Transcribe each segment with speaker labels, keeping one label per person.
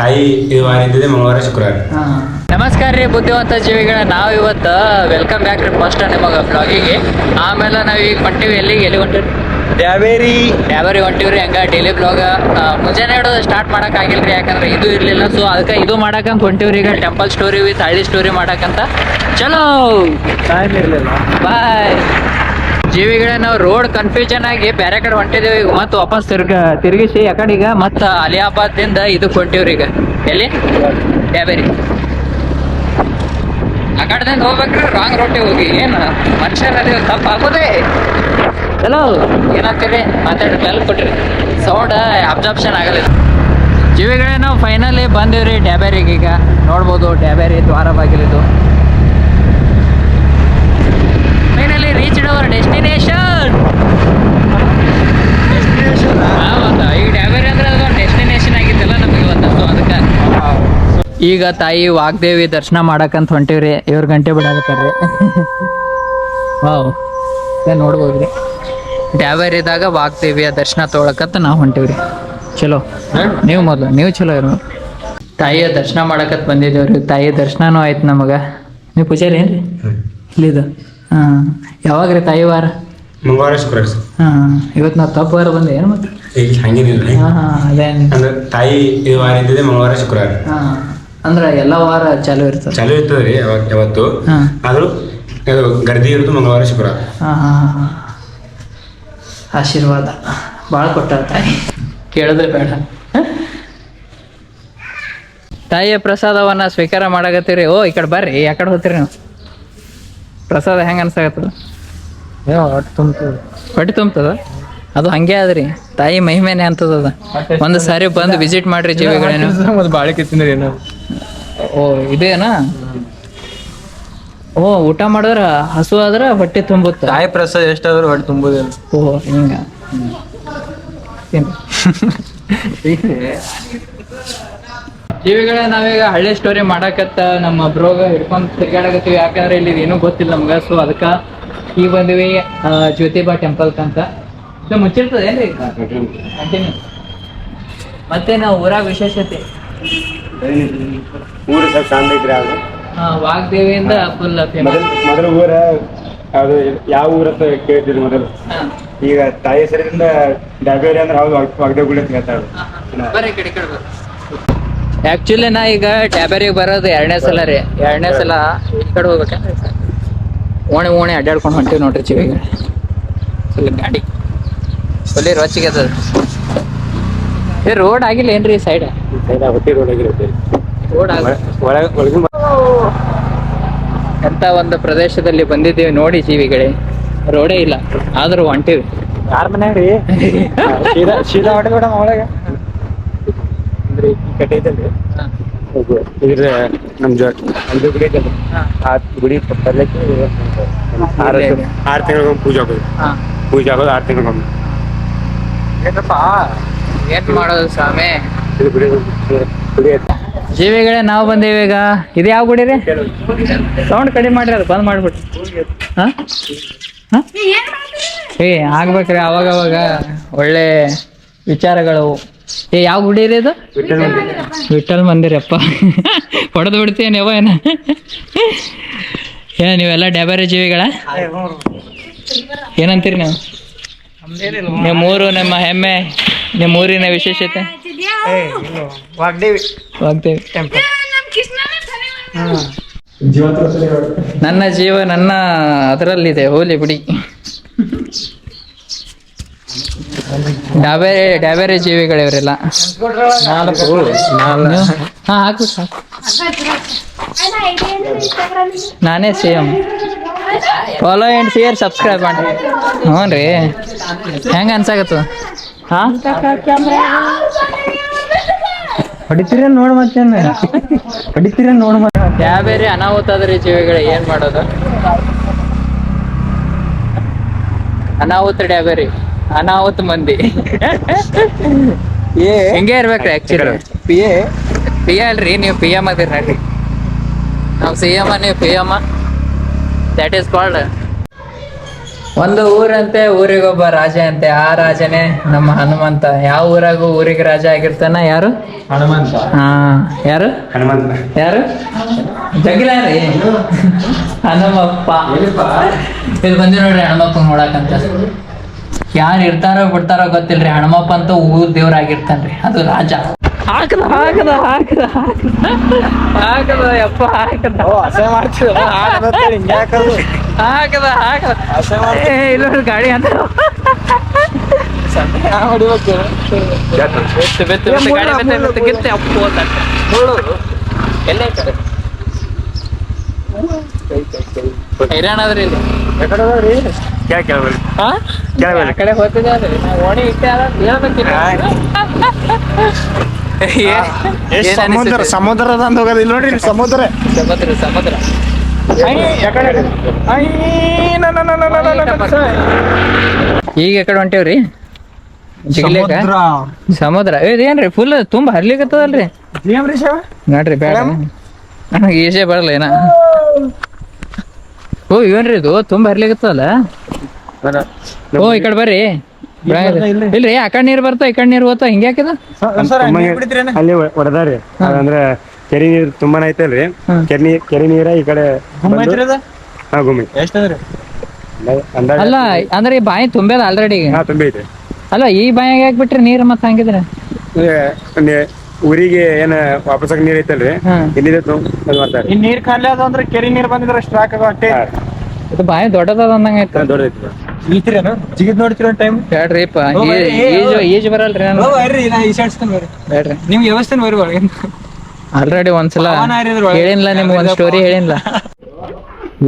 Speaker 1: ತಾಯಿ ಇದು ವಾರ ಇದ್ದಿದೆ ಮಂಗಳವಾರ ಶುಕ್ರವಾರ.
Speaker 2: ನಮಸ್ಕಾರ ರೀ ಬುದ್ಧಿವಂತ ಜೀವಿಗಳ ನಾವು ಇವತ್ತು ವೆಲ್ಕಮ್ ಬ್ಯಾಕ್ ರೀ ಫಸ್ಟ್ ನಿಮಗೆ ಬ್ಲಾಗಿಗೆ ಆಮೇಲೆ ನಾವು ಈಗ ಹೊಂಟಿವಿ ಎಲ್ಲಿಗೆ ಎಲ್ಲಿ ಹೊಂಟಿವಿ
Speaker 1: ಡ್ಯಾಬೇರಿ
Speaker 2: ಡ್ಯಾಬರಿ ಹೊಂಟಿವ್ರಿ ಹಂಗ ಡೈಲಿ ಬ್ಲಾಗ್ ಮುಂಜಾನೆ ಹಿಡಿದು ಸ್ಟಾರ್ಟ್ ಮಾಡಕ್ ಆಗಿಲ್ರಿ ಯಾಕಂದ್ರೆ ಇದು ಇರ್ಲಿಲ್ಲ. ಸೊ ಅದಕ್ಕೆ ಇದು ಮಾಡಕಂತ ಹೊಂಟಿವ್ರಿ ಈಗ ಟೆಂಪಲ್ ಸ್ಟೋರಿ ವಿತ್ ಹಳ್ಳಿ ಸ್ಟೋರಿ ಮಾಡಕಂತ ಚಲೋ.
Speaker 1: ಟೈಮ್ ಇರಲಿಲ್ಲ.
Speaker 2: ಬಾಯ್ ಜೀವಿಗಳೇ ನಾವು ರೋಡ್ ಕನ್ಫ್ಯೂಷನ್ ಆಗಿ ಬೇರೆ ಕಡೆ ಹೊಂಟಿದೇವಿ ಈಗ. ಮತ್ತೆ ವಾಪಸ್ ತಿರ್ಗ, ತಿರುಗಿಸಿ ಯಾಕಡೆ ಈಗ ಮತ್ತೆ ಅಲಿಯಾಬಾದ್ದಿಂದ ಇದು ಹೊಂಟಿವ್ರಿ ಈಗ. ಎಲ್ಲಿ? ಡ್ಯಾಬೇರಿ ಆ ಹೋಗ್ಬೇಕ್ರಿ ರಾಂಗ್ ರೋಟಿಗೆ ಹೋಗಿ. ಏನು ಮನುಷ್ಯರಲ್ಲಿ ತಪ್ಪು ಆಗೋದೇ? ಚಲೋ ಏನಾಗ್ತೀರಿ ಮಾತಾಡ್ರಿ ಬೆಲ್ ಕೊಟ್ರಿ. ಸೌಂಡ್ ಅಬ್ಸಾರ್ಪ್ಷನ್ ಆಗಲ್ಲ. ಜೀವಿಗಳೇ ನಾವು ಫೈನಲಿ ಬಂದಿವ್ರಿ, ಡ್ಯಾಬೇರಿಗೆ ಈಗ. ನೋಡ್ಬೋದು, ಡ್ಯಾಬೇರಿ ದ್ವಾರ ಬಾಗಿಲಿದು ಫೈನಲಿ ರೀಚ್ಡ್ ಅವರ್ ಡೆಸ್ಟಿನೇಷನ್ ಈಗ ಡ್ಯಾಬೇರಿ ಅಂದ್ರೆ ಅದು ಡೆಸ್ಟಿನೇಷನ್ ಆಗಿತ್ತಲ್ಲ ನಮಗೆ ಅದಕ್ಕೆ. ಈಗ ತಾಯಿ ವಾಗ್ದೇವಿ ದರ್ಶನ ಮಾಡಕ್ಕಂತ ಹೊಂಟಿವ್ರಿ. ಇವ್ರ ಗಂಟೆ ಬಿಡಾಕತ್ತಾರ್ರಿ. ವಾವ್. ನೋಡ್ಬೋದ್ರಿ. ಡ್ಯಾವೇರಿದಾಗ ವಾಗ್ದೇವಿಯ ದರ್ಶನ ತೊಗೊಳಕಂತ ನಾವು ಹೊಂಟಿವ್ರಿ. ಚಲೋ. ನೀವು ಮೊದಲು ನೀವು ಚಲೋ ಇರೋ ತಾಯಿಯ ದರ್ಶನ ಮಾಡಕತ್ ಬಂದಿದ್ದೇವ್ರಿ. ತಾಯಿಯ ದರ್ಶನನೂ ಆಯ್ತು ನಮಗೆ. ನೀವು ಪೂಜಾರಿ ಏನ್ರಿ? ಇಲ್ಲಿದು? ಹಾಂ. ಯಾವಾಗ ರೀ ತಾಯಿ ವಾರ?
Speaker 1: ಮಂಗಳವಾರ ಶುಕ್ರವಾರ ಸರ್.
Speaker 2: ಹಾಂ. ಇವತ್ತು ನಾವು ತಪ್ಪು ವಾರ ಬಂದೆ ಏನು ಮತ್ತೆ
Speaker 1: ಈಗ ಹಂಗೇನಿಲ್ಲ
Speaker 2: ಹಾಂ ಹಾಂ ಅದೇ.
Speaker 1: ಅಂದ್ರೆ ತಾಯಿ ಇದು ವಾರ ಇದ್ದಿದೆ ಮಂಗಳವಾರ ಶುಕ್ರವಾರ.
Speaker 2: ಹಾಂ. ಅಂದ್ರೆ ಎಲ್ಲ ವಾರ ಚಾಲು ಇರ್ತದೆ.
Speaker 1: ಚಾಲು ಇರ್ತದೆ ರೀ ಯಾವಾಗ ಯಾವತ್ತು.
Speaker 2: ಹಾಂ.
Speaker 1: ಆದ್ರೂ ಇದು ಗರ್ದಿ ಇರೋದು ಮಂಗಳವಾರ ಶುಕ್ರವಾರ.
Speaker 2: ಹಾಂ ಹಾಂ ಹಾಂ ಆಶೀರ್ವಾದ. ಭಾಳ ಕೊಟ್ಟಾರ ತಾಯಿ. ಕೇಳಿದ್ರೆ ಬೇಡ. ತಾಯಿಯ ಪ್ರಸಾದವನ್ನ ಸ್ವೀಕಾರ ಮಾಡಕತ್ತೀರಿ? ಓ ಈ ಕಡೆ ಬರ್ರಿ ಯಾಕಡೆ ಹೋತೀರಿ ಹೋಗ್ತೀರಿ ನೀವು. ಪ್ರಸಾದ ಹೆಂಗೆ ಅನ್ಸಾಕತ್ತದ? ಹೊಟ್ಟೆ ತುಂಬ್ತದ. ಅದು ಹಂಗೆ ಅದ್ರಿ ತಾಯಿ ಮಹಿಮೆನೆ ಅಂತದ ಒಂದು ಸಾರಿ ಬಂದು ವಿಸಿಟ್ ಮಾಡ್ರಿ ಜೀವಿಗಳೇನು.
Speaker 3: ಮತ್ತೆ ಬಾಳಿಕೆ ತಿಂದ್ರಿ ಏನೋ.
Speaker 2: ಓ ಇದೇನಾ? ಓ ಊಟ ಮಾಡಿದ್ರ ಹಸು ಆದ್ರ ಹೊಟ್ಟೆ ತುಂಬುತ್ತ.
Speaker 3: ತಾಯಿ ಪ್ರಸಾದ ಎಷ್ಟಾದ್ರೂ ಹೊಟ್ಟೆ ತುಂಬುದಿಲ್ಲ
Speaker 2: ಓ ಹಿಂಗ. ಜೀವಿಗಳೇ ನಾವೀಗ ಹಳ್ಳಿ ಸ್ಟೋರಿ ಮಾಡಾಕತ್ತ ನಮ್ಮ ಬ್ರೋಗ ಹಿಡ್ಕೊಂಡ್ ತಿರ್ಗಾಡಕತ್ತೀವಿ. ಯಾಕಂದ್ರೆ ಇಲ್ಲಿ ಏನೂ ಗೊತ್ತಿಲ್ಲ ನಮ್ಗ. ಸೊ ಅದಕ್ಕ ಈಗ ಬಂದಿವಿ ಜ್ಯೋತಿಬಾ ಟೆಂಪಲ್ ಅಂತ. ಮುಚ್ಚಿರ್ತದೆ ಏನ್ರಿ? ಕಂಟಿನ್ಯೂ ಮತ್ತೆ ನಾವು ಊರಾಗ ವಿಶೇಷತೆ?
Speaker 1: ಊರು ಸ್ವಲ್ಪ ಚಂದ ಐತ್ರಿ ಅದು
Speaker 2: ಆ, ವಾಗ್ದೇವಿಯಿಂದ ಫುಲ್ ಫೇಮಸ್
Speaker 1: ಮೊದಲು ಮೊದಲು ಊರ ಅದು ಯಾವ ಊರ ಅಂತ ಕೇಳ್ತಿದ್ರು ಮೊದಲು? ಈಗ ತಾಯಿ ಹೆಸರಿಂದ ಡಾಬೇರಿ ಅಂದ್ರೆ ಹೌದು ವಾಗ್ದೇಗುಳಿ ಅಂತ ಹೇಳ್ತಾರೆ.
Speaker 2: ಕಡೆ ಕಡೆ ಆಕ್ಚುಲಿ ನಾ ಈಗ ಟ್ಯಾಬರಿಗೆ ಬರೋದು ಎರಡನೇ ಸಲ ರೀ. ಎರಡನೇ ಸಲ ಈ ಕಡೆ ಹೋಗ್ಬೇಕ. ಓಣಿ ಓಣಿ ಅಡ್ಡಾಡ್ಕೊಂಡು ಹೊಂಟಿವಿ ನೋಡ್ರಿ ಚಿವಿಗೆ ಫುಲ್ ಗಾಡಿ. ಫುಲ್ಲಿ ರೊಚ್ಚಿಗೆ ಅದ ಏ ರೋಡ್ ಆಗಿಲ್ಲ ಏನ್ರಿ ಸೈಡ್
Speaker 1: ರೋಡ್
Speaker 2: ಎಂತ ಒಂದು ಪ್ರದೇಶದಲ್ಲಿ ಬಂದಿದ್ದೀವಿ ನೋಡಿ ಜೀವಿಗಳೇ ರೋಡೇ ಇಲ್ಲ. ಆದ್ರೂ ಹೊಂಟಿವಿ.
Speaker 1: ಯಾರ ಮನ್ಯಾಗ ರೀ ಸೀದಾ ಸೀದಾ ಹೊಡೆ ಮೇಡಮ್ ಒಳಗೆ. ಅಂದ್ರೆ ಈ ಕಡೆ ಐತಲ್ರಿ ಇದ್ರ ನಮ್ ಜೊ ಇದು ಗುಡಿ ಐತಲ್ರಿ ಆ ಗುಡಿ ಬರ್ಲಿಕ್ಕೆ ಆರು. ಆರು ತಿಂಗಳಿಗೊಮ್ಮೆ ಪೂಜೆ ಆಗೋದು.
Speaker 2: ಹಾ.
Speaker 1: ಪೂಜೆ ಆಗೋದು ಆರು ತಿಂಗಳಿಗೊಮ್ಮೆ ಏನಪ್ಪ?
Speaker 2: ಏನ್ ಮಾಡೋದು ಸ್ವಾಮಿ?
Speaker 1: ಇದು ಗುಡಿ ಗುಡಿ ಐತೆ
Speaker 2: ಜೀವಿಗಳೇ ನಾವು ಬಂದೇವಿ ಈಗ. ಇದು ಯಾವ ಗುಡಿ ರೀ? ಸೌಂಡ್ ಕಡಿಮೆ ಮಾಡ್ರಿ ಅದು ಬಂದ್ ಮಾಡ್ಬಿಟ್ಟು? ಏ ಆಗ್ಬೇಕ್ರಿ ಅವಾಗ ಅವಾಗ ಒಳ್ಳೆ ವಿಚಾರಗಳು. ಏ ಯಾವ ಗುಡಿ ರೀ ಇದು ವಿಠಲ್ ಮಂದಿರಪ್ಪ. ಹೊಡೆದು ಬಿಡ್ತೀನಿ ಯಾವ ಏನ? ಏನ ನೀವೆಲ್ಲ ಡ್ಯಾಬರಿ ಜೀವಿಗಳ? ಏನಂತೀರಿ ನೀವು? ನಿಮ್ಮ ಊರು ನಿಮ್ಮ ಹೆಮ್ಮೆ ನಿಮ್ಮ ಊರಿನ ವಿಶೇಷತೆ? ನನ್ನ ಜೀವ ನನ್ನ ಅದರಲ್ಲಿದೆ ಹೋಲಿ ಬಿಡಿ. ಡಾಬೇರೆ ಡಾಬೇರೆ ಜೀವಿಗಳಿವರೆಲ್ಲ. ಹಾ ಹಾಕು ಸಾಕು. ನಾನೇ same follow and share subscribe ಮಾಡಿ. ಹ್ಞೂ ರೀ. ಹೆಂಗೆ ಅನ್ಸಾಕತ್ತದ ಹಾಂ? ಹೊಡಿತೀರ ನೋಡ್ ಮತ್ತೇನು? ಹೊಡಿತೀರ ನೋಡ್ ಮತ್ತೆ ಬೇರೆ ಅನಾಹುತ ಅದ್ರಿ ಜೀವಿಗಳು ಏನು ಮಾಡೋದು? ಅನಾಹುತ ಡ್ಯಾಬೇರಿ ಅನಾಹುತ ಮಂದಿ.
Speaker 3: ಏ
Speaker 2: ಹಿಂಗೆ ಇರ್ಬೇಕ್ರಿ ಆಕ್ಚುಲಿ
Speaker 3: ಪಿ ಎ
Speaker 2: ಪಿ ಅಲ್ರಿ ನೀವು ಪಿ ಎಂ ಅದಿರಿ ನಡ್ರಿ ನಾವು ಸಿ ಎಂ ನೀವು P M that is called ಒಂದು ಊರಂತೆ ಊರಿಗೊಬ್ಬ ರಾಜ ಅಂತೆ ಆ ರಾಜನೇ ನಮ್ಮ ಹನುಮಂತ. ಯಾವ ಊರಾಗೂ ಊರಿಗೆ ರಾಜ ಆಗಿರ್ತಾನ ಯಾರು?
Speaker 3: ಹನುಮಂತ.
Speaker 2: ಹಾ ಯಾರು?
Speaker 1: ಹನುಮಂತ.
Speaker 2: ಯಾರು? ಜಗಿಲ ರೀ. ಹನುಮಪ್ಪ. ಇಲ್ಲಿ ಬಂದಿ ನೋಡ್ರಿ ಹನುಮಪ್ಪ ನೋಡಕಂತ. ಯಾರು ಇರ್ತಾರೋ ಬಿಡ್ತಾರೋ ಗೊತ್ತಿಲ್ರಿ ಹಣಮಪ್ಪ ಅಂತ ಊರ್ ದೇವ್ರಾಗಿರ್ತಾನ್ರಿ ಅದು ರಾಜ. ಹಾಕದ ಹಾಕದ ಹಾಕದ ಹಾಕದ ಯಪ್ಪ ಹಾಕದ. ಹಾಕದ ಹಾಕದ ಇಲ್ಲ ಗಾಡಿ ಅಂತ. ಹೈರಾಣ ಅದ್ರಿ ಇಲ್ಲಿ. ಕಡೆ ಓಣಿ
Speaker 3: ಸಮುದ್ರ? ಸಮುದ್ರದ ಅಂತ ಹೋಗೋದಿಲ್ಲ ನೋಡ್ರಿ ಸಮುದ್ರ.
Speaker 2: ಸಮುದ್ರ ಸಮುದ್ರ. ಈಗ ಎಕಡೆ ಹೊಂಟೇವ್ರಿ ಸಮುದ್ರ. ಸಮುದ್ರ. ಇದೇನ್ರಿ? ಫುಲ್ ತುಂಬಾ ಹರ್ಲಿಕತ್ತದಲ್ರಿ? ನೋಡ್ರಿ ಬೇಡ ನನಗೆ ಈಜೆ ಬರಲ್ಲ ಏನ ಓ ಇವನ್ರಿ ಇದು? ತುಂಬಾ ಹರ್ಲಿಕತ್ತದಲ್ಲ? ಓ ಈ ಕಡೆ ಬರ್ರಿ. ಇಲ್ರಿ ಆ ಕಡೆ ನೀರ್ ಬರ್ತಾ ಈ ಕಡೆ ನೀರ್ ಹೋಗ್ತಾವ ಹಿಂಗ
Speaker 1: ಅಲ್ಲಿ ಹೊಡೆದಾರಿ ಅಂದ್ರೆ ಕೆರಿ ನೀರ್ ತುಂಬಾನೇ ಐತಲ್ರಿ.
Speaker 2: ಕೆರಿ
Speaker 1: ಕೆರೆ ನೀರ್ ಕೆರೆ ನೀರ ಈ ಕಡೆ ಹಾ ಗುಮ್ಮಿ
Speaker 2: ಅಲ್ಲ ಅಂದ್ರೆ ಈ ಬಾಯಿ ತುಂಬೇದ ಆಲ್ರೆಡಿ
Speaker 1: ಹಾ ತುಂಬಿ ಐತೆ
Speaker 2: ಅಲ್ಲ ಈ ಬಾಯಾಗ ಯಾಕೆ ಬಿಟ್ರಿ ನೀರ್ ಮತ್ತ ಹಂಗಿದ್ರೆ?
Speaker 1: ಊರಿಗೆ ಏನ ವಾಪಸ್ ನೀರ್ ಐತಲ್ರಿ?
Speaker 2: ಇಲ್ಲಿ
Speaker 1: ಇಲ್ಲಿದೆ ಮಾಡ್ತಾರೆ
Speaker 3: ಈ ನೀರ್ ಖಾಲಿ ಅದ ಅಂದ್ರೆ ಕೆರಿ ನೀರ್ ಬಂದಿದ್ರೆ ಸ್ಟ್ರಾಕ್ ಆಗ ಅಟ್ಟೆ
Speaker 2: ಇದು ಬಾಯಿ ದೊಡ್ಡದಾದ ಅಂದಂಗ
Speaker 1: ಐತೆ ದೊಡ್ಡದೈತಿ
Speaker 3: ಇಳ್ತೀರೇನು ಜಿಗಿದ್ ನೋಡ್ತೀರ ಟೈಮ್
Speaker 2: ಬೇಡ್ರಿಪ್ಪ
Speaker 3: ಓ, ಬರ್ರಿ, ಏ,
Speaker 2: ಈಜು
Speaker 3: ಓ.
Speaker 2: ಈಜು ಬರಲ್ರಿ ನಾನು.
Speaker 3: ಬರ್ರಿ ನಾ ಈಶಾಡ್ಸ್ತೇನೆ ಬರ್ರಿ.
Speaker 2: ಬೇಡ್ರಿ.
Speaker 3: ನಿಮ್ಗೆ ವ್ಯವಸ್ಥೆ ಬರ್ರಿ ಒಳಗೆ
Speaker 2: ಆಲ್ರೆಡಿ ಒಂದ್ಸಲ. ಹೇಳಿನ್ಲ ನಿಮ್ಗೆ ಒಂದ್ ಸ್ಟೋರಿ ಹೇಳಿನ್ಲ.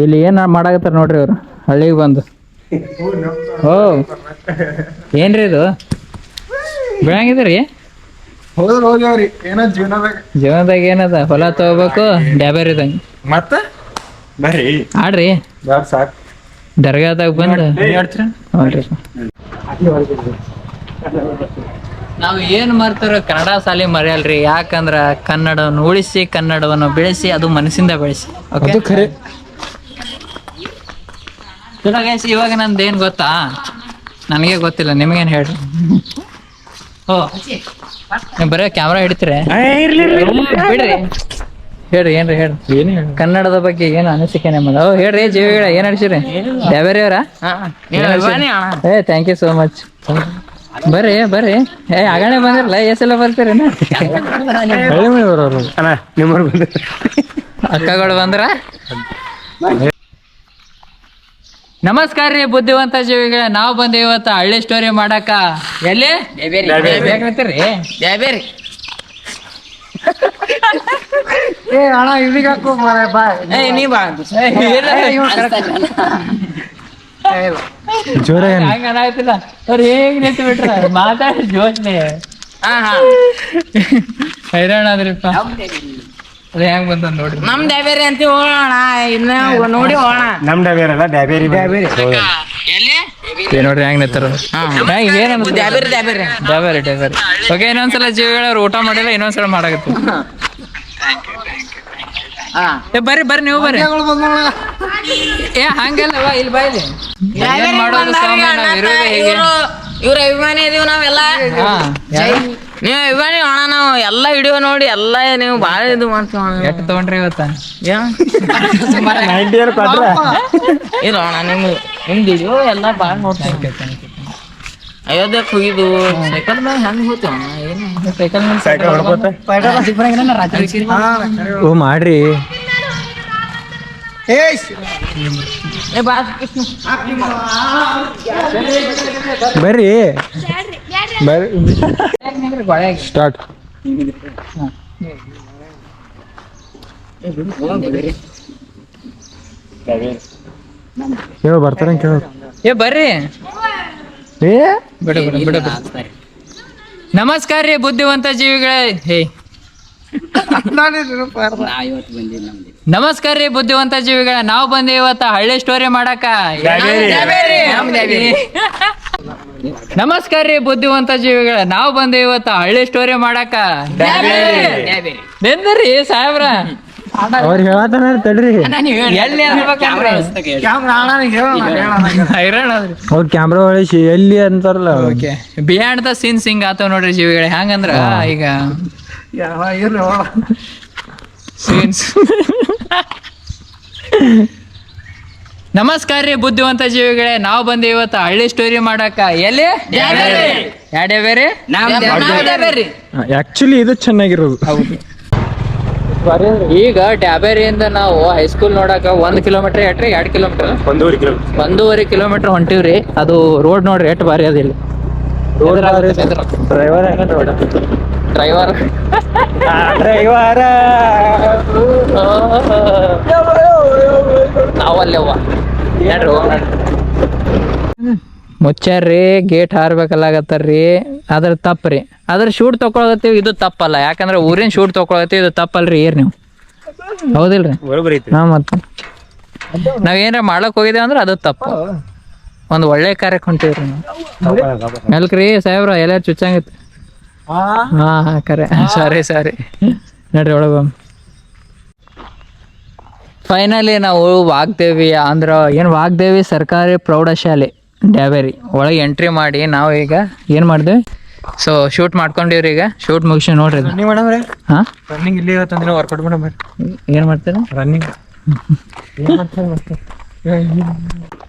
Speaker 2: ಇಲ್ಲಿ ಏನ್ ಮಾಡಾಕತ್ತಾರ ನೋಡ್ರಿ ಅವ್ರು ಹಳ್ಳಿಗೆ ಬಂದು. ಓ ಏನ್ರಿ ಇದು? ಬೆಳಂಗಿದ್ರಿ
Speaker 3: ಹೋದ್ರ ಹೋಗ್ಯಾವ್ರಿ ಏನೋ ಜೀವನದಾಗ.
Speaker 2: ಜೀವನದಾಗ ಏನದ? ಹೊಲ ತಗೋಬೇಕು ಡ್ಯಾಬರ್ ಇದಂಗ
Speaker 3: ಮತ್ತ? ಬರ್ರಿ.
Speaker 2: ಆಡ್ರಿ.
Speaker 3: ಸಾಕ್?
Speaker 2: ದರ್ಗಾದಾಗ ಬಂದು? ನಾವ್ ಏನ್ ಮಾಡ್ತಾರ ಕನ್ನಡ ಶಾಲೆ ಮರೆಯಲ್ರಿ ಯಾಕಂದ್ರ ಕನ್ನಡವನ್ನು ಉಳಿಸಿ ಕನ್ನಡವನ್ನು ಬೆಳೆಸಿ ಅದು ಮನಸ್ಸಿಂದ ಬೆಳೆಸಿ ಓಕೆ ಇವಾಗ ನಂದು ಏನ್ ಗೊತ್ತಾ? ನನಗೆ ಗೊತ್ತಿಲ್ಲ ನಿಮಗೇನ್ ಹೇಳ್ರಿ? ಓ ನೀವ್ ಬರೀ ಕ್ಯಾಮ್ರಾ ಹಿಡಿತೀರ? ಬಿಡ್ರಿ. ಹೇಳ್ರಿ ಏನ್ರಿ ಹೇಳ್ರಿ?
Speaker 3: ಏನು ಹೇಳಿ
Speaker 2: ಕನ್ನಡದ ಬಗ್ಗೆ ಏನು ಅನಿಸಿಕೆ ನಿಮ್ಮದು? ಓ ಹೇಳ್ರಿ ಜೀವಿಗಳ ಏನ್ ಅಡಿಸಿರಿ ಡ್ಯಾಬೇರಿ ಅವರ ಏ ಥ್ಯಾಂಕ್ ಯು ಸೋ ಮಚ್ ಬರ್ರಿ ಬರ್ರಿ. ಏ ಆಗಣೆ ಬಂದಿರಲ್ಲ ಎಷ್ಟೆಲ್ಲ
Speaker 1: ಬರ್ತೀರಿ
Speaker 2: ಅಕ್ಕಗಳು ಬಂದ್ರ? ನಮಸ್ಕಾರ ರೀ ಬುದ್ಧಿವಂತ ಜೀವಿಗಳ. ನಾವು ಬಂದೆ ಇವತ್ತು ಹಳ್ಳಿ ಸ್ಟೋರಿ ಮಾಡಾಕ ಎಲ್ಲಿ? ಬೇಕಂತೀರಿ
Speaker 3: ಏ ಅಣ್ಣ ಇದೀಗ ಹಾಕೋ ಮಾರಾಯ, ಬಾ.
Speaker 2: ನೀ ಬಾ.
Speaker 3: ಜೋರ
Speaker 2: ಹಂಗ ಅನಾಯ್ತಿಲ್ಲ. ಅವ್ರು ಹೇಗ್ ನಿಂತು ಬಿಟ್ರ? ಮಾತಾಡಿ ಜೋಶ್ನೆ ಹೈರಾಣ ಆದ್ರಿಪ್ಪ. ಅದು ಹೆಂಗ್ ಬಂದ ನೋಡ್ರಿ.
Speaker 4: ನಮ್ ಡ್ಯಾಬೇರಿ ಅಂತ ಹೋಗೋಣ ಇನ್ನ ನೋಡಿ ಹೋಗೋಣ.
Speaker 1: ನಮ್ ಡಬೇರಲ್ಲ ಡ್ಯಾಬೇರಿ ಡ್ಯಾಬೇರಿ.
Speaker 2: ಏ ನೋಡ್ರಿ ಹೆಂಗ್ ನಿಂತಾರ. ಏನು
Speaker 4: ಡ್ಯಾಬೇರಿ ಡ್ಯಾಬೇರಿ
Speaker 2: ಡೈವರ್ ಡೈವರ್ ಓಕೆ ಇನ್ನೊಂದ್ಸಲ ಜೀವಿಗಳ ಊಟ ಮಾಡಿಲ್ಲ ಇನ್ನೊಂದ್ಸಲ ಮಾಡಾಕತ್ತಿ ಏ ಬರ್ರಿ ಬರ್ರಿ ನೀವು ಬರ್ರಿ. ಏ ಹಂಗಲ್ಲ ಇಲ್ಲಿ ಬಾಯ್ಲಿ ಮಾಡೋದು ಇರೋದೇ ಹೇಗೆ.
Speaker 4: ಇವ್ರ ಅಭಿಮಾನಿ ಇದೀವಿ ನಾವೆಲ್ಲ? ನೀವು ಅಭಿಮಾನಿ ಅಣ್ಣ ನಾವು ಎಲ್ಲ ವಿಡಿಯೋ ನೋಡಿ ಎಲ್ಲ ನೀವು ಬಾಳ ಇದು ಮಾಡ್ತೀವಿ
Speaker 2: ಎಷ್ಟು ತಗೊಂಡ್ರಿ ಇವತ್ತ?
Speaker 4: ಇಲ್ಲ ಅಣ್ಣ ನಿಮ್ ನಿಮ್ದು ವಿಡಿಯೋ ಎಲ್ಲ ಬಾಳ ನೋಡ್ತೀವಿ ಅಯೋಧ್ಯಕ್ಕೆ ಹೋಗಿದ್ದು ಸೈಕಲ್ ಮೇಲೆ ಹೆಂಗ್ ಹೋಗ್ತೀವಿ ಅಣ್ಣ ಏನು?
Speaker 2: Cycle
Speaker 1: cycle ಹೊಡ್ಕೋತ?
Speaker 3: ಓ ಮಾಡ್ರಿ.
Speaker 4: ಏ ಬಾ
Speaker 3: ಬರ್ರಿ. ಬರ್ರಿ ಸ್ಟಾರ್ಟ್. ಏ ಬರ್ತಾರೆ ಕೇಳು.
Speaker 2: ಏ ಬರ್ರಿ.
Speaker 3: ಏ?
Speaker 2: ಬಿಡ ಬಿಡ ಬಿಡು ಬಿಡು. ನಮಸ್ಕಾರ ರೀ ಬುದ್ಧಿವಂತ ಜೀವಿಗಳೇ. ಹೇ. ನಮಸ್ಕಾರ ರೀ ಬುದ್ಧಿವಂತ ಜೀವಿಗಳ. ನಾವು ಬಂದೆ ಇವತ್ತ ಹಳ್ಳಿ ಸ್ಟೋರಿ ಮಾಡಕ ನಮಸ್ಕಾರ ರೀ ಬುದ್ಧಿವಂತ ಜೀವಿಗಳ. ನಾವು ಬಂದೆ ಇವತ್ತ ಹಳ್ಳಿ ಸ್ಟೋರಿ ಮಾಡಾಕ. ನಿಂದ್ರಿ ಸಾಹೇಬ್ರ.
Speaker 3: ಅವ್ರು ಹೇಳತ್ತಾನ ತಡ್ರಿ.
Speaker 2: ಎಲ್ಲಿ
Speaker 3: ಅವ್ರ ಕ್ಯಾಮ್ರಾ ಒಳಸಿ ಎಲ್ಲಿ ಅಂತಾರಲ್ಲ
Speaker 2: ಓಕೆ. ಬಿಯಾಂಡ್ ದ ಸೀನ್ಸ್ ಹಿಂಗ್ ಆತವ್ ನೋಡ್ರಿ ಜೀವಿಗಳ. ಹೆಂಗಂದ್ರ ಈಗ? ಸೀನ್ಸ್ ನಮಸ್ಕಾರ ರೀ ಬುದ್ಧಿವಂತ ಜೀವಿಗಳೇ. ನಾವು ಬಂದೆ ಇವತ್ತು ಹಳ್ಳಿ ಸ್ಟೋರಿ ಮಾಡಕ ಎಲ್ಲಿ? ಯಾಡೇ ಬೇರೆ
Speaker 3: ಆಕ್ಚುಲಿ ಇದು ಚೆನ್ನಾಗಿರೋದು.
Speaker 2: ಈಗ ಡ್ಯಾಬೇರಿಯಿಂದ ನಾವು ಹೈಸ್ಕೂಲ್ ನೋಡಕ ಒಂದ್ ಕಿಲೋಮೀಟರ್ ಎಟ್ರಿ? ಎರಡ್ ಕಿಲೋಮೀಟರ್
Speaker 1: ಒಂದೂವರೆ ಕಿಲೋಮೀಟರ್
Speaker 2: ಒಂದೂವರೆ ಕಿಲೋಮೀಟರ್ ಹೊಂಟಿವ್ರಿ. ಅದು ರೋಡ್ ನೋಡ್ರಿ ಎಟ್ ಬಾರಿ ಅದಿಲ್ಲ
Speaker 3: ಡ್ರೈವರ್
Speaker 2: ಡ್ರೈವರ್
Speaker 3: ಡ್ರೈವರ
Speaker 2: ನಾವಲ್ಲವ್ವ. ಮುಚ್ಚಾರ್ರಿ ಗೇಟ್ ಹಾರ್ಬೇಕಲ್ಲಾಗತ್ತಾರ್ರಿ. ಅದ್ರ ತಪ್ಪ್ರಿ. ಅದ್ರ ಶೂಟ್ ತಕೊಳಗತ್ತೀವಿ ಇದು ತಪ್ಪಲ್ಲ. ಯಾಕಂದ್ರೆ ಊರಿನ ಶೂಟ್ ತಕೊಳಗತ್ತೀವಿ ಇದು ತಪ್ಪಲ್ರಿ ಏರ್ ನೀವು? ಹೌದಿಲ್ರಿ? ಹಾ ಮತ್ತೆ ನಾವ್ ಏನಾರ ಮಾಡಕ್ ಹೋಗಿದ್ದೇವೆ ಅಂದ್ರೆ ಅದು ತಪ್ಪು. ಒಂದ್ ಒಳ್ಳೆ ಕಾರ್ಯಕ್ಕೆ ಹೊಂಟಿವ್ರಿ ನಾವು. ಎಲ್ಕ್ರಿ ಸಾಹೇಬ್ರ ಎಲ್ಲ ಚುಚ್ಚಂಗಿತ್ತು ಹಾ ಹಾ ಕರೆ. ಸಾರಿ ಸಾರಿ. ನಡ್ರಿ ಒಳಗ ಫೈನಲಿ ನಾವು ವಾಗ್ದೇವಿ ಅಂದ್ರ ಏನು ವಾಗ್ದೇವಿ ಸರ್ಕಾರಿ ಪ್ರೌಢಶಾಲೆ ಡ್ಯಾಬೇರಿ. ಒಳಗೆ ಎಂಟ್ರಿ ಮಾಡಿ ನಾವು ಈಗ ಏನ್ ಮಾಡಿದ್ವಿ? ಸೊ ಶೂಟ್ ಮಾಡ್ಕೊಂಡಿವ್ರಿ ಈಗ. ಶೂಟ್ ಮುಗಿಸಿ ನೋಡ್ರಿ.
Speaker 3: ರನ್ನಿಂಗ್ ಮಾಡಮ್ರಿ
Speaker 2: ಹಾ?
Speaker 3: ರನ್ನಿಂಗ್ ಇಲ್ಲಿ ಇವತ್ತೊಂದಿನ ವರ್ಕೌಟ್ ಮೇಡಮ್
Speaker 2: ಏನು ಮಾಡ್ತೀರಾ?
Speaker 3: ರನ್ನಿಂಗ್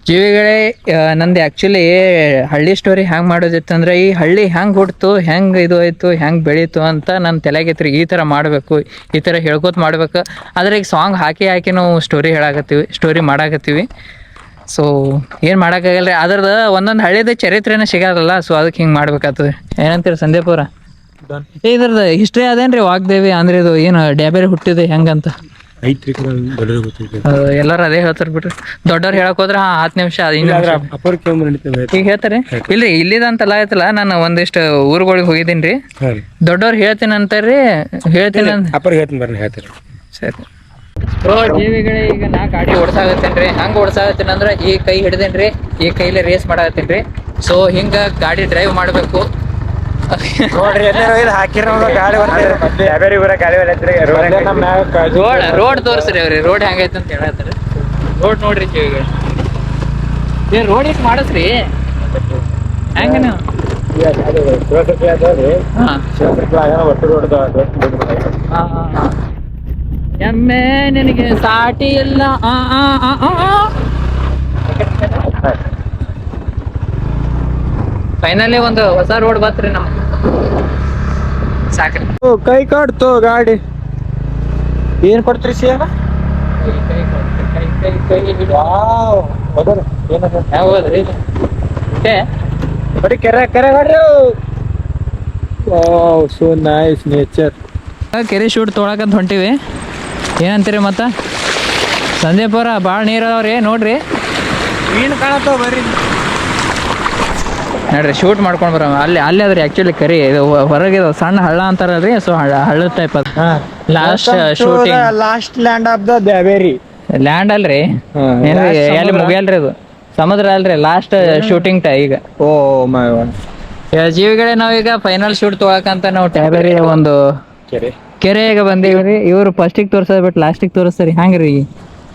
Speaker 2: ಜೀವಿಗಳೇ ನಂದು ಆ್ಯಕ್ಚುಲಿ ಹಳ್ಳಿ ಸ್ಟೋರಿ ಹ್ಯಾಂಗೆ ಮಾಡೋದಿತ್ತಂದ್ರೆ ಈ ಹಳ್ಳಿ ಹ್ಯಾಂಗೆ ಹುಡ್ತು ಹೆಂಗೆ ಇದು ಆಯಿತು ಹೆಂಗೆ ಬೆಳೀತು ಅಂತ ನನ್ನ ತಲೆಗೈತ್ರಿ ಈ ಥರ ಮಾಡಬೇಕು ಈ ಥರ ಹೇಳ್ಕೊತ ಮಾಡ್ಬೇಕು. ಆದರೆ ಈಗ ಸಾಂಗ್ ಹಾಕಿ ಹಾಕಿ ನಾವು ಸ್ಟೋರಿ ಹೇಳಾಕತ್ತೀವಿ ಸ್ಟೋರಿ ಮಾಡಾಕತ್ತೀವಿ. ಸೊ ಏನು ಮಾಡೋಕ್ಕಾಗಲ್ಲ ರೀ ಅದ್ರದ್ದು ಒಂದೊಂದು ಹಳ್ಳಿದ ಚರಿತ್ರೆನೇ ಸಿಗೋದಲ್ಲ ಸೊ ಅದಕ್ಕೆ ಹಿಂಗೆ ಮಾಡ್ಬೇಕಾಗ್ತದೆ. ಏನಂತೀರಿ ಅವರ? ಇದ್ರದ್ದು ಹಿಸ್ಟ್ರಿ ರೀ ವಾಗ್ದೇವಿ ಅಂದ್ರೆ ಇದು ಏನು ಡ್ಯಾಬೇರಿ ಹುಟ್ಟಿದೆ ಹೆಂಗಂತ?
Speaker 1: ಐತ್ರಿ
Speaker 2: ಅದು ಎಲ್ಲರೂ ಅದೇ ಹೇಳ್ತಾರ ಬಿಡ್ರಿ. ದೊಡ್ಡವ್ರು ಹೇಳಕ್ ಹೋದ್ರ ಹಾ ಹತ್ತು ನಿಮಿಷ
Speaker 1: ಅಪ್ಪರ್ ನಡೀತೇವೆ
Speaker 2: ಈಗ ಹೇಳ್ತಾರೆ ಇಲ್ರಿ ಇಲ್ಲಿದಂತಲ್ಲ ಆಯ್ತಲ್ಲ ನಾನು ಒಂದಿಷ್ಟು ಊರುಗಳಿಗೆ ಹೋಗಿದ್ದೀನಿ ರೀ.
Speaker 1: ಹಾಂ
Speaker 2: ದೊಡ್ಡವ್ರು ಹೇಳ್ತೀನಿ ಅಂತಾರ್ರಿ ಹೇಳ್ತೀನಿ ಅಂತ
Speaker 1: ಅಪ್ಪರ್ ಹೇಳ್ತೀನಿ ಬರ್ರಿ ಹೇಳ್ತೀರಿ
Speaker 2: ಸರಿ. ಓ ಜೀವಿಗಳೇ ಈಗ ನಾ ಗಾಡಿ ಓಡ್ಸಾಗತ್ತೇನ್ರಿ ಹಂಗ ಓಡ್ಸಾಗತ್ತೀನಿ ಅಂದ್ರೆ ಈ ಕೈ ಹಿಡ್ದೇನ್ರಿ ಈ ಕೈಲಿ ರೇಸ್ ಮಾಡಾಗತ್ತೇನ್ರಿ ಸೊ ಹಿಂಗ ಗಾಡಿ ಡ್ರೈವ್ ಮಾಡಬೇಕು.
Speaker 3: ನೋಡ್ರಿ ಎಲ್ಲರೂ ಇದು ಹಾಕಿರ ಗಾಡಿ
Speaker 1: ಯಾವ್ಯಾರ ಊರ ಗಾಡಿ
Speaker 2: ರೋಡ್ ರೋಡ್ ತೋರಿಸ್ರಿ ಅವ್ರಿ ರೋಡ್ ಹೆಂಗೈತೆ ಅಂತ ಹೇಳತ್ತಾರೆ. ರೋಡ್ ನೋಡ್ರಿ ಈಗ ಏ ರೋಡ್ ಇಟ್ ಮಾಡಸ್ರಿ. ಹೆಂಗ ನೀವು? ಹಾ. ಎಮ್ಮೆ ನಿನಗೆ ಸಾಟಿ ಇಲ್ಲ. ಆ, ಆ, ಆ, ಆ, ಫೈನಲಿ ಒಂದು ಹೊಸ ರೋಡ್ ಬತ್ರಿ ನಮ್ ಸಾಕ್ರಿ.
Speaker 3: ಕೈ ಕಾಡ್ತು ಗಾಡಿ. ಏನ್ ಕೊಡ್ತೀರಿ ಸಿ
Speaker 2: ಹೌದ್ರಿ? ಓಕೆ
Speaker 3: ಬರೀ ಕೆರೆ ಕೆರೆ ಗಾಡ್ರಿ ಸೋ ನೈಸ್ ನೇಚರ್
Speaker 2: ಕೆರೆ ಶೂಟ್ ತೊಗೊಳಕಂತ ಹೊಂಟಿವಿ. ಏನಂತೀರಿ ಮತ್ತ? ಸಂಜೆ ಅವ್ರ ಭಾಳ ನೀರು ಅದಾವ್ರಿ ನೋಡ್ರಿ.
Speaker 3: ಮೀನ್ ಕಾಣತ್ತ ಬರ್ರಿ.
Speaker 2: ನೋಡ್ರಿ ಶೂಟ್ ಮಾಡ್ಕೊಂಡು ಬರೋ ಅಲ್ಲಿ ಅಲ್ಲಿ ಆದ್ರೆ ಆ್ಯಕ್ಚುಲಿ ಕರಿ ಇದು ಹೊರಗೆ ಇದು ಸಣ್ಣ ಹಳ್ಳ ಅಂತಾರಲ್ರಿ ಸೊ ಹಳ್ಳ ಹಳ್ಳದ ಟೈಪ್ ಅದು. Last shooting
Speaker 3: last land of the Deveri
Speaker 2: land ಅಲ್ರಿ? ಏನ್ರಿ ಎಲ್ಲಿ ಮುಗಿಯಲ್ರಿ ಅದು? ಸಮುದ್ರ ಅಲ್ರಿ ಲಾಸ್ಟ್ ಶೂಟಿಂಗ್ ಟೈ ಈಗ.
Speaker 3: ಓ ಮೈ
Speaker 2: ಗಾಡ್ ಜೀವಿಗಳೇ ನಾವೀಗ ಫೈನಲ್ ಶೂಟ್ ತೊಗೊಳಕಂತ ನಾವು ಟ್ಯಾಬೇರಿ ಒಂದು
Speaker 1: ಕೆರೆ.
Speaker 2: ಕೆರೆಗೆ ಬಂದೀವ್ರಿ ಇವ್ರು ಫಸ್ಟಿಗೆ ತೋರ್ಸೋದ್ ಬಿಟ್ಟು ಲಾಸ್ಟಿಗೆ ತೋರಿಸ್ತಾರಿ ಹಂಗ್ರಿ?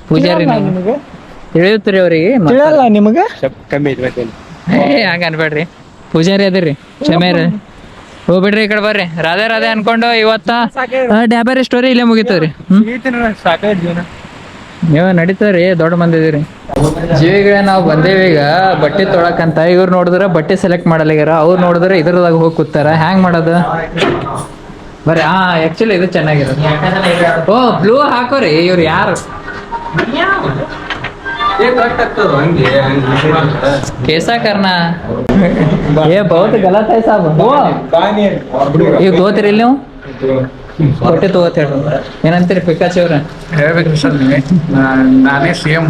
Speaker 2: ಪೂಜಾರಿ ತಿಳಿಯುತ್ತೀರಿ ಅವ್ರಿಗೆ
Speaker 3: ತಿಳಿಯಲ್ಲ ನಿಮಗೆ?
Speaker 1: ಕಮ್ಮಿ
Speaker 2: ಏ, ಹಂಗ ಅನ್ಬೇಡ್ರಿ. ಪೂಜಾರಿ ಅದಿರಿ ಕ್ಷಮೆ ಹೋಗ್ಬಿಡ್ರಿ ಈ ಕಡೆ ಬರ್ರಿ. ರಾಧೆ ರಾಧೆ ಅನ್ಕೊಂಡು ಇವತ್ತ ಡ್ಯಾಬರಿ ಸ್ಟೋರಿ ಇಲ್ಲೇ ಮುಗಿತದ್ರಿ. ನೀವು ನಡೀತದ್ರಿ, ದೊಡ್ಡ ಮಂದಿ ಇದೀರಿ. ಜೀವಿಗಳೇ ನಾವು ಬಂದೇವಿ ಈಗ, ಬಟ್ಟೆ ತೊಳಕಂತ. ಇವ್ರು ನೋಡಿದ್ರೆ ಬಟ್ಟೆ ಸೆಲೆಕ್ಟ್ ಮಾಡಲಿಗಾರ ಅವ್ರು ನೋಡಿದ್ರೆ ಇದ್ರದಾಗ ಹೋಗಿ ಕೂತಾರ. ಹ್ಯಾಂಗ್ ಮಾಡೋದು? ಬರ್ರಿ ಹಾ ಆಕ್ಚುಲಿ ಇದು ಚೆನ್ನಾಗಿರೋದು. ಓ ಬ್ಲೂ ಹಾಕೋರಿ, ಇವ್ರು ಯಾರು? कैसा करना ये बहुत गलत है साहब ಈಗ ತಗೋತೀರಿ ಇಲ್ಲಿ ನೀವು ಹೊಟ್ಟೆ ತಗೋತೀರಿ ಏನಂತೀರಿ ಪಿಕಾಚಿ ಅವ್ರ
Speaker 3: ಹೇಳ್ಬೇಕ್ರಿ ಸರ್ ನೀವೇ ನಾನೇ ಸಿ ಎಂ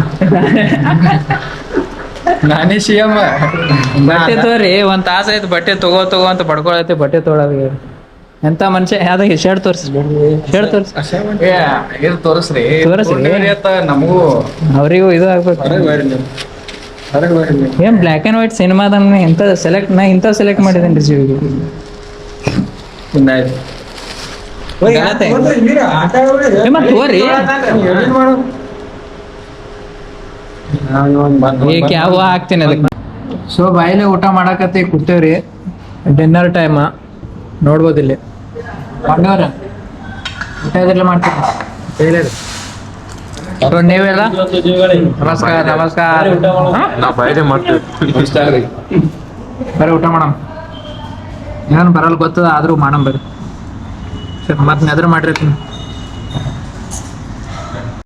Speaker 3: ನಾನೇ ಸಿ ಎಂ
Speaker 2: ಬಟ್ಟೆ ತಗೋರಿ ಒಂದ್ ತಾಸ ಆಯ್ತು ಬಟ್ಟೆ ತಗೋ ತಗೋ ಅಂತ ಬಡ್ಕೊಳತ್ತೆ ಬಟ್ಟೆ ತೊಗೊಳೋದು ಎಂತ ಮನುಷ್ಯ? ಯಾವ್ದ ಶರ್ಟ್ ತೋರಿಸಿ. ಶರ್ಟ್ ತೋರಿಸಿ.
Speaker 3: ಇದು ತೋರಿಸ್ರಿ.
Speaker 2: ತೋರಿಸ್ರಿ.
Speaker 3: ನಮಗೂ.
Speaker 2: ಅವರಿಗೂ ಇದು ಆಗ್ಬೇಕು. ಏನ್ ಬ್ಲಾಕ್ ಅಂಡ್ ವೈಟ್ ಸಿನಿಮಾದ ಇಂಥ ಸೆಲೆಕ್ಟ್ ನಾ ಇಂಥ ಸೆಲೆಕ್ಟ್ ಮಾಡಿದ್ದೇನೆ ರೀ ಜೀವಿಗೆ. ಯಾವ ಹಾಕ್ತೀನಿ ಅದಕ್ಕೆ? ಸೊ ಬಾಯಲ್ಲಿ ಊಟ ಮಾಡಾಕತ್ತಿ ಕೂತೇವ್ರಿ. ಡಿನ್ನರ್ ಟೈಮ್ ನೋಡ್ಬೋದು ಇಲ್ಲಿ. ಪಾಂಡವ್ರ ಊಟ ಇದೆಲ್ಲ ಮಾಡ್ತೀವಿ ನೀವೆಲ್ಲ? ನಮಸ್ಕಾರ ನಮಸ್ಕಾರ. ಹಾ?
Speaker 3: ನಾವು ಬಯಲೇ ಮಾಡ್ತೀವಿ.
Speaker 2: ಬರ್ರಿ ಊಟ ಮಾಡಮ್ ಏನ್ ಬರಲ್ಲ ಗೊತ್ತದ ಆದ್ರೂ ಮಾಡಮ್ ಬರ್ರಿ ಸರ್ ಮತ್ತೆ ನೆದ್ರ ಮಾಡಿರ್ತೀನಿ.